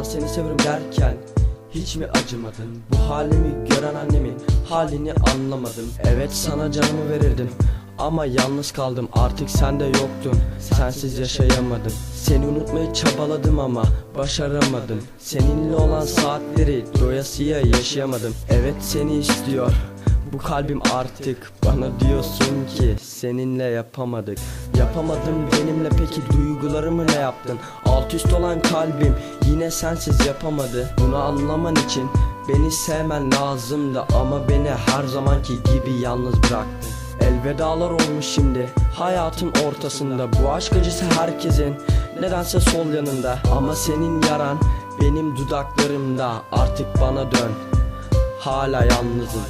Bana seni seviyorum derken hiç mi acımadın? Bu halimi gören annemin halini anlamadım. Evet sana canımı verirdim ama yalnız kaldım. Artık sen de yoktun Sensiz yaşayamadım. Seni unutmayı çabaladım ama başaramadım. Seninle olan saatleri doyasıya yaşayamadım. Evet seni istiyor. Bu kalbim artık bana diyorsun ki seninle yapamadık. Yapamadım benimle peki duygularımı ne yaptın? Alt üst olan kalbim yine sensiz yapamadı. Bunu anlaman için beni sevmen lazımdı Ama beni her zamanki gibi yalnız bıraktın Elvedalar olmuş şimdi hayatın ortasında. Bu aşk acısı herkesin nedense sol yanında. Ama senin yaran benim dudaklarımda. Artık bana dön hala yalnızım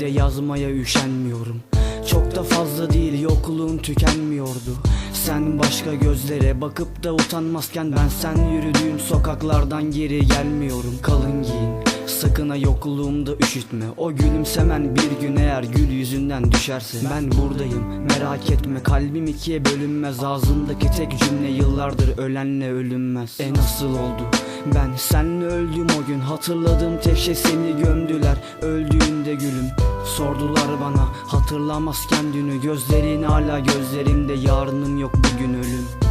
de yazmaya üşenmiyorum. Çok da fazla değil yokluğun tükenmiyordu. Sen başka gözlere bakıp da utanmazken Ben sen yürüdüğüm sokaklardan geri gelmiyorum. Kalın giyin sakın ha yokluğumda üşütme. O gülümsemen bir gün eğer gül yüzünden düşerse. Ben buradayım merak etme. Kalbim ikiye bölünmez. Ağzımdaki tek cümle yıllardır ölenle ölünmez. E nasıl oldu? Ben senle öldüm o gün. Hatırladığım tek şey seni gömdüler. Öldüğünde gülüm Sordular bana. Hatırlamazken dünü Gözlerin hala gözlerimde. Yarınım yok bugün ölüm